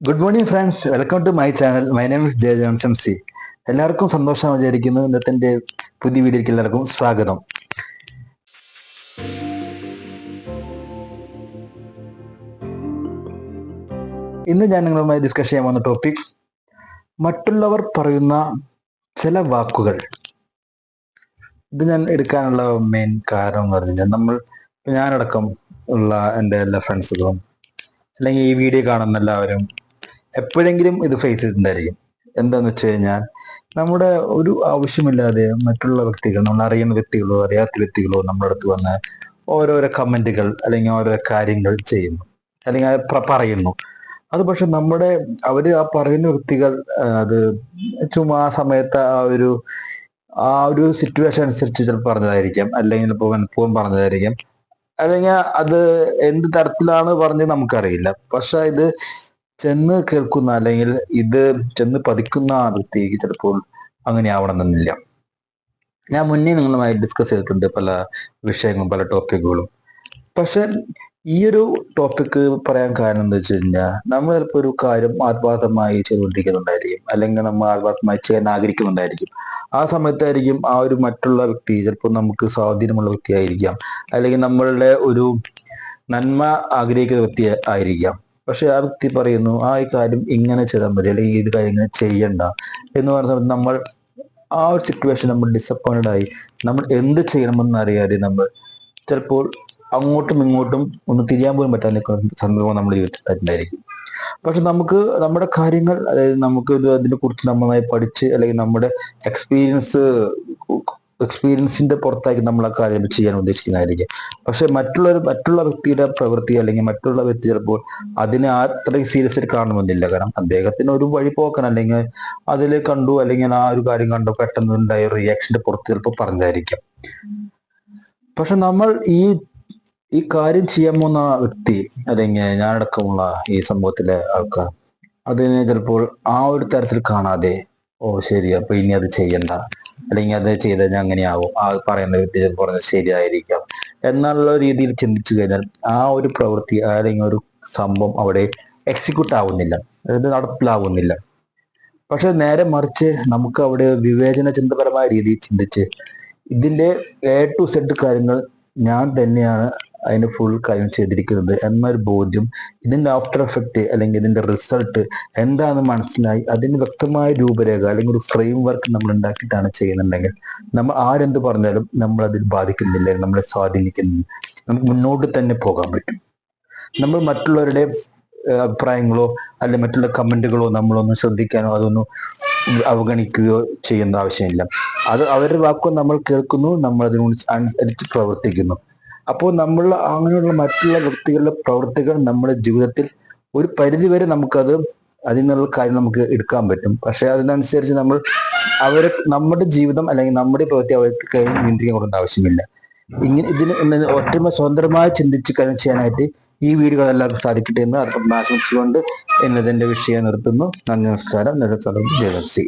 Good morning friends welcome to my channel my name is Jaya Johnson C എല്ലാവർക്കും സന്തോഷം വിചാരിക്കുന്നു. ഇന്നത്തെ പുതിയ വീഡിയോയ്ക്ക് എല്ലാവർക്കും സ്വാഗതം. ഇന്ന് ഞാൻ നിങ്ങളുമായി ഡിസ്കസ് ചെയ്യാൻ വന്ന ടോപ്പിക് മറ്റുള്ളവർ പറയുന്ന ചില വാക്കുകൾ. ഇത് ഞാൻ എടുക്കാനുള്ള മെയിൻ കാരണം എന്ന് പറഞ്ഞു കഴിഞ്ഞാൽ നമ്മൾ ഞാനടക്കം ഉള്ള എന്റെ എല്ലാ ഫ്രണ്ട്സുകളും അല്ലെങ്കിൽ ഈ വീഡിയോ കാണുന്ന എല്ലാവരും എപ്പോഴെങ്കിലും ഇത് ഫേസ് ചെയ്തിട്ടുണ്ടായിരിക്കും. എന്താന്ന് വെച്ച് കഴിഞ്ഞാൽ നമ്മുടെ ഒരു ആവശ്യമില്ലാതെ മറ്റുള്ള വ്യക്തികൾ നമ്മൾ അറിയുന്ന വ്യക്തികളോ അറിയാത്ത വ്യക്തികളോ നമ്മുടെ അടുത്ത് വന്ന് ഓരോരോ കമന്റുകൾ അല്ലെങ്കിൽ ഓരോരോ കാര്യങ്ങൾ ചെയ്യുന്നു. അല്ലെങ്കിൽ പറയുന്നു. അത് പക്ഷെ നമ്മുടെ അവർ ആ പറയുന്ന വ്യക്തികൾ അത് ചുമ്മാ ആ സമയത്ത് ആ ഒരു ആ ഒരു സിറ്റുവേഷൻ അനുസരിച്ച് ചിലപ്പോൾ പറഞ്ഞതായിരിക്കാം. അല്ലെങ്കിൽ ഇപ്പോൾ മനഃപൂർവം പറഞ്ഞതായിരിക്കാം. അല്ലെങ്കിൽ അത് എന്ത് തരത്തിലാണ് പറഞ്ഞത് നമുക്കറിയില്ല. പക്ഷെ ഇത് ചെന്ന് കേൾക്കുന്ന അല്ലെങ്കിൽ ഇത് ചെന്ന് പതിക്കുന്ന വ്യക്തിക്ക് ചിലപ്പോൾ അങ്ങനെ ആവണമെന്നില്ല ഞാൻ മുന്നേ നിങ്ങളുമായി ഡിസ്കസ് ചെയ്തിട്ടുണ്ട് പല വിഷയങ്ങളും പല ടോപ്പിക്കുകളും പക്ഷെ ഈ ഒരു ടോപ്പിക്ക് പറയാൻ കാരണം എന്താ വെച്ച് കഴിഞ്ഞാൽ നമ്മൾ ചിലപ്പോൾ ഒരു കാര്യം ആത്മാർത്ഥമായി ചെയ്തുകൊണ്ടിരിക്കുന്നുണ്ടായിരിക്കും അല്ലെങ്കിൽ നമ്മൾ ആത്മാർത്ഥമായി ചെയ്യാൻ ആഗ്രഹിക്കുന്നുണ്ടായിരിക്കും. ആ സമയത്തായിരിക്കും ആ ഒരു മറ്റുള്ള വ്യക്തി ചിലപ്പോൾ നമുക്ക് സ്വാധീനമുള്ള വ്യക്തിയായിരിക്കാം. അല്ലെങ്കിൽ നമ്മളുടെ ഒരു നന്മ ആഗ്രഹിക്കുന്ന വ്യക്തി ആയിരിക്കാം. പക്ഷെ ആ വ്യക്തി പറയുന്നു ആ ഈ കാര്യം ഇങ്ങനെ ചെയ്താൽ മതി അല്ലെങ്കിൽ ഇത് കാര്യം ഇങ്ങനെ ചെയ്യണ്ട. എന്ന് പറഞ്ഞാൽ നമ്മൾ ആ ഒരു സിറ്റുവേഷൻ നമ്മൾ ഡിസപ്പോയിന്റഡ് ആയി. നമ്മൾ എന്ത് ചെയ്യണമെന്ന് അറിയാതെ നമ്മൾ ചിലപ്പോൾ അങ്ങോട്ടും ഇങ്ങോട്ടും ഒന്ന് തിരിയാൻ പോലും പറ്റാതെ നിൽക്കുന്ന സന്ദർഭം നമ്മൾ ജീവിതത്തിൽ ഉണ്ടായിരിക്കും പക്ഷെ നമുക്ക് നമ്മുടെ കാര്യങ്ങൾ അതായത് നമുക്ക് അതിനെ കുറിച്ച് നന്നായി പഠിച്ച് അല്ലെങ്കിൽ നമ്മുടെ എക്സ്പീരിയൻസ് എക്സ്പീരിയൻസിന്റെ പുറത്തായിരിക്കും നമ്മൾ ആ കാര്യം ചെയ്യാൻ ഉദ്ദേശിക്കുന്നതായിരിക്കും. പക്ഷെ മറ്റുള്ള മറ്റുള്ള വ്യക്തിയുടെ പ്രവൃത്തി അല്ലെങ്കിൽ മറ്റുള്ള വ്യക്തി ചിലപ്പോൾ അതിനെ അത്രയും സീരിയസ് ആയിട്ട് കാണുമെന്നില്ല. കാരണം അദ്ദേഹത്തിന് ഒരു വഴി പോക്കണം അല്ലെങ്കിൽ അതിൽ കണ്ടു അല്ലെങ്കിൽ ആ ഒരു കാര്യം കണ്ടു പെട്ടെന്ന് ഉണ്ടായ റിയാക്ഷന്റെ പുറത്ത് ചിലപ്പോൾ പറഞ്ഞായിരിക്കും. പക്ഷെ നമ്മൾ ഈ ഈ കാര്യം ചെയ്യാൻ പോകുന്ന വ്യക്തി അല്ലെങ്കിൽ ഞാനടക്കമുള്ള ഈ സമൂഹത്തിലെ ആൾക്കാർ അതിനെ ചിലപ്പോൾ ആ ഒരു തരത്തിൽ കാണാതെ ഓ ശരി. അപ്പൊ ഇനി അത് ചെയ്യണ്ട. അല്ലെങ്കിൽ അത് ചെയ്ത് കഴിഞ്ഞാൽ അങ്ങനെയാവും. ആ പറയുന്ന വ്യക്തി പറഞ്ഞത് ശരിയായിരിക്കാം. എന്നുള്ള രീതിയിൽ ചിന്തിച്ചു കഴിഞ്ഞാൽ ആ ഒരു പ്രവൃത്തി അല്ലെങ്കിൽ ഒരു സംഭവം അവിടെ എക്സിക്യൂട്ട് ആവുന്നില്ല. അതായത് നടപ്പിലാവുന്നില്ല. പക്ഷെ നേരെ മറിച്ച് നമുക്ക് അവിടെ വിവേചന ചിന്തപരമായ രീതിയിൽ ചിന്തിച്ച് ഇതിന്റെ എ ടു സെഡ് കാര്യങ്ങൾ ഞാൻ തന്നെയാണ് അതിന് ഫുൾ കാര്യം ചെയ്തിരിക്കുന്നത്. എന്നൊരു ബോധ്യം ഇതിന്റെ ആഫ്റ്റർ എഫക്റ്റ് അല്ലെങ്കിൽ ഇതിന്റെ റിസൾട്ട് എന്താണെന്ന് മനസ്സിലായി അതിന് വ്യക്തമായ രൂപരേഖ അല്ലെങ്കിൽ ഒരു ഫ്രെയിം വർക്ക് നമ്മൾ ഉണ്ടാക്കിയിട്ടാണ് ചെയ്യുന്നുണ്ടെങ്കിൽ നമ്മൾ ആരെന്ത് പറഞ്ഞാലും നമ്മൾ അതിൽ ബാധിക്കുന്നില്ല നമ്മളെ സ്വാധീനിക്കുന്നില്ല. നമുക്ക് മുന്നോട്ട് തന്നെ പോകാൻ പറ്റും. നമ്മൾ മറ്റുള്ളവരുടെ അഭിപ്രായങ്ങളോ അല്ലെ മറ്റുള്ള കമന്റുകളോ നമ്മളൊന്നും ശ്രദ്ധിക്കാനോ അതൊന്നും അവഗണിക്കുകയോ ചെയ്യേണ്ട ആവശ്യമില്ല. അത് അവരുടെ വാക്കോ നമ്മൾ കേൾക്കുന്നു നമ്മൾ അതിനോട് അനുസരിച്ച് പ്രവർത്തിക്കുന്നു. അപ്പോൾ നമ്മൾ അങ്ങനെയുള്ള മറ്റുള്ള വ്യക്തികളുടെ പ്രവൃത്തികൾ നമ്മുടെ ജീവിതത്തിൽ ഒരു പരിധിവരെ നമുക്കത് അതിൽ നിന്നുള്ള കാര്യം നമുക്ക് എടുക്കാൻ പറ്റും. പക്ഷേ അതിനനുസരിച്ച് നമ്മൾ അവരെ നമ്മുടെ ജീവിതം അല്ലെങ്കിൽ നമ്മുടെ പ്രവൃത്തി അവർക്ക് കൈ നിയന്ത്രിക്കാൻ കൊടുക്കേണ്ട ആവശ്യമില്ല. ഇങ്ങനെ ഇതിന് ഒറ്റമ സ്വതന്ത്രമായി ചിന്തിച്ച് കാര്യം ചെയ്യാനായിട്ട് ഈ എല്ലാവർക്കും സാധിക്കട്ടെ എന്ന് ആശംസിച്ചുകൊണ്ട് എന്നതിന്റെ വിഷയം നിർത്തുന്നു. നന്ദി നമസ്കാരം. നിരത്തടം ജയസി